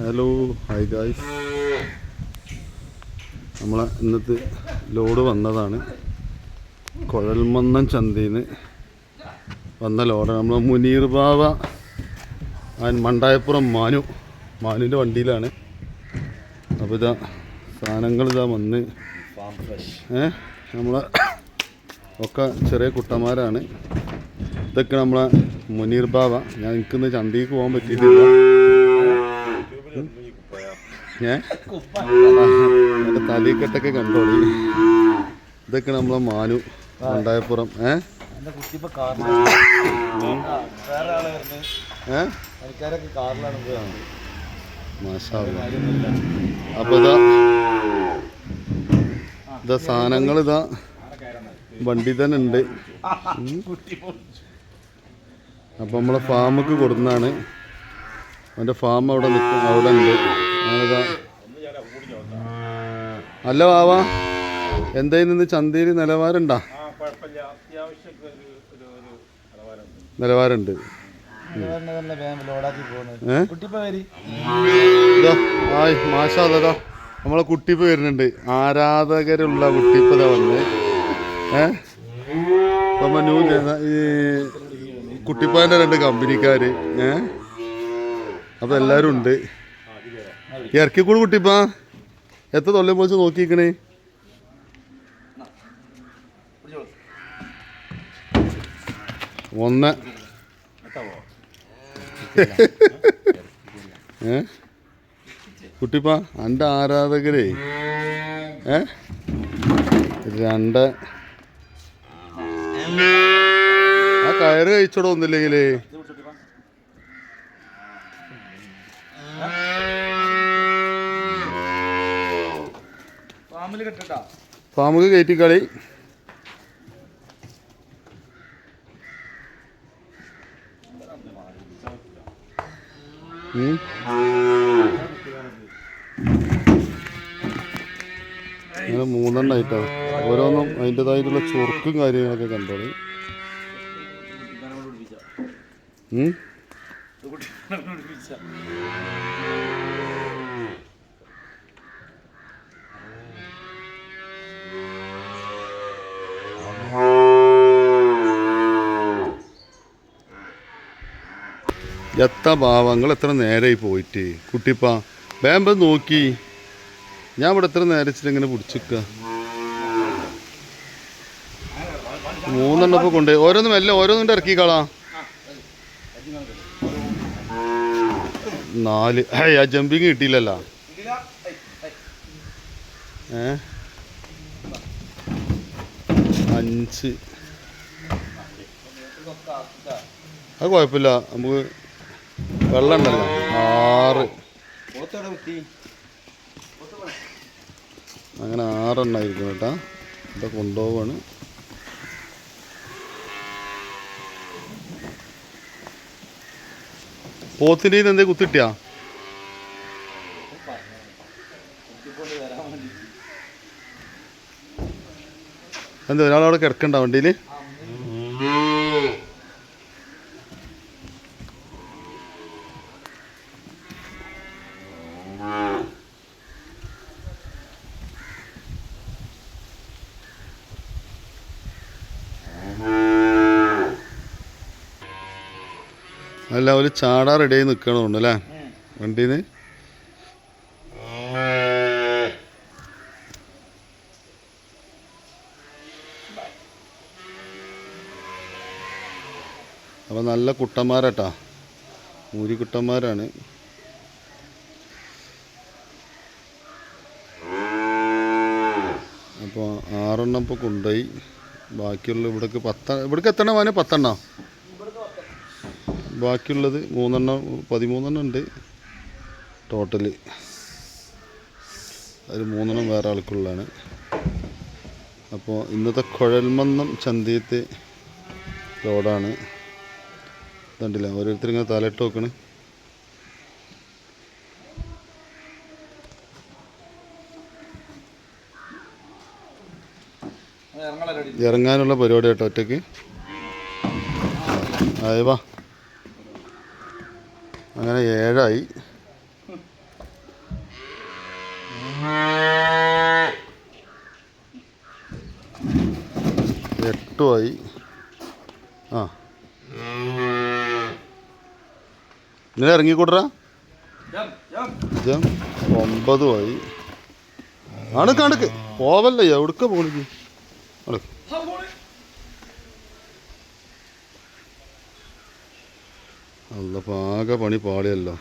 Hello hi guys നമ്മളെ ഇന്നത്തെ load വന്നതാണ് കുഴൽമന്നം ചന്തയിൽ നിന്ന് വന്ന ലോഡ് നമ്മൾ മുനീർ ബാബ മണ്ടായപ്പുറം മാനു മാനുവിന്റെ വണ്ടിയിലാണ്. അപ്പോൾ ഇതാ സാധനങ്ങൾ ഇതാ വന്ന്. ഏ നമ്മളെ ഒക്കെ ചെറിയ കുട്ടന്മാരാണ്. ഇതൊക്കെ നമ്മളെ മുനീർ ബാബ ഞാൻ എനിക്കിന്ന് ചന്തയ്ക്ക് പോകാൻ പറ്റിയിട്ടില്ല. എന്റെ തലീക്കെട്ടൊക്കെ കണ്ടോളി ഇതൊക്കെ നമ്മളെ മാനു മണ്ടായപ്പുറം. ഏഹ് അപ്പൊ ഇതാ ഇതാ സാധനങ്ങൾ ഇതാ വണ്ടി തന്നെ ഉണ്ട്. അപ്പൊ നമ്മളെ ഫാമൊക്കെ കൊടുക്കുന്നതാണ്. അവന്റെ ഫാം അവിടെ നിൽക്കും അവിടെ ഉണ്ട്. അല്ല ബാവാ എന്തായാലും ഇന്ന് ചന്തയിൽ നിലവാരമുണ്ടാ? ഇതാ ആയ് മാഷാ അതാ നമ്മളെ കുട്ടിപ്പ് വരുന്നുണ്ട്. ആരാധകരുള്ള കുട്ടിപ്പ് വന്ന്. ഏ? നമ്മ ന്യൂ ഈ കുട്ടിപ്പാന്റെ രണ്ട് കമ്പനിക്കാർ ഏ? അപ്പൊ എല്ലാരും ഉണ്ട്. ഇറക്കിക്കൂട് കുട്ടിപ്പാ എത്ര തൊല്ലം പോലെ നോക്കിക്കണേ ഒന്ന്. ഏ? കുട്ടിപ്പാ എന്റെ ആരാധകരേ. ഏ? രണ്ട്. ആ കയറ് കഴിച്ചോടോ ഒന്നില്ലെങ്കിലേ. ഫാമിലി കയറ്റിക്കളി. അങ്ങനെ മൂന്നെണ്ണായിട്ടോ ഓരോന്നും അതിന്റെതായിട്ടുള്ള ചൊറുക്കും കാര്യങ്ങളൊക്കെ കണ്ടോളി. എത്ര ഭാവങ്ങൾ എത്ര നേരമായി പോയിട്ട്. കുട്ടിപ്പ വേമ്പ നോക്കി. ഞാൻ ഇവിടെ എത്ര നേരച്ചിട്ട് ഇങ്ങനെ പിടിച്ചിക്ക. മൂന്നെണ്ണപ്പം കൊണ്ട് ഓരോന്നും അല്ല ഓരോന്നും ഇറക്കിക്കളാ. നാല്. ഹൈ ആ ജമ്പിങ് കിട്ടിയില്ലല്ലോ. ഏ? അഞ്ച്. അത് കുഴപ്പമില്ല. നമുക്ക് വെള്ളം ഉണ്ടല്ലോ. ആറ്. അങ്ങനെ ആറെണ്ണായിരിക്കും കേട്ടാ. ഇതൊക്കെ കൊണ്ടുപോവാണ്. പോത്തിന്റെ എന്തേ കുത്തിട്ടിയാ? എന്താ ഒരാളവിടെ കിടക്കണ്ട വണ്ടിയിൽ അല്ല ഒരു ചാടാ റെഡിയായി നിൽക്കണമുണ്ട് അല്ലേ? വണ്ടിയിൽ നിന്ന് അപ്പോൾ നല്ല കുട്ടന്മാരാട്ടാ. മൂരി കുട്ടന്മാരാണ്. അപ്പോൾ ആറെണ്ണം ഇപ്പോൾ കൊണ്ടുപോയി. ബാക്കിയുള്ള ഇവിടേക്ക് പത്ത ഇവിടേക്ക് എത്തണം മോനെ? പത്തെണ്ണോ? ബാക്കിയുള്ളത് മൂന്നെണ്ണം പതിമൂന്നെണ്ണം ഉണ്ട് ടോട്ടൽ. അതിൽ മൂന്നെണ്ണം വേറെ ആൾക്കുള്ളതാണ്. അപ്പോൾ ഇന്നത്തെ കുഴൽമന്നം ചന്തയത്തെ റോഡാണ്. കണ്ടില്ല? ഓരോരുത്തർ ഇങ്ങനെ തലയിട്ട് നോക്കണ്. ഇറങ്ങാനുള്ള പരിപാടി. കേട്ടോ ഒറ്റയ്ക്ക് അതെ വാ. അങ്ങനെ ഏഴായി. എട്ടുമായി. ആ. ഇന്നലെ ഇറങ്ങിക്കൂട്ടറ? ഒമ്പതുമായി. അണുക്ക് അണുക്ക്. പോവല്ലേ എവിടുക്ക പോളിക്ക് അണുക്ക്. അല്ല പാക പണി പാളിയല്ലോ.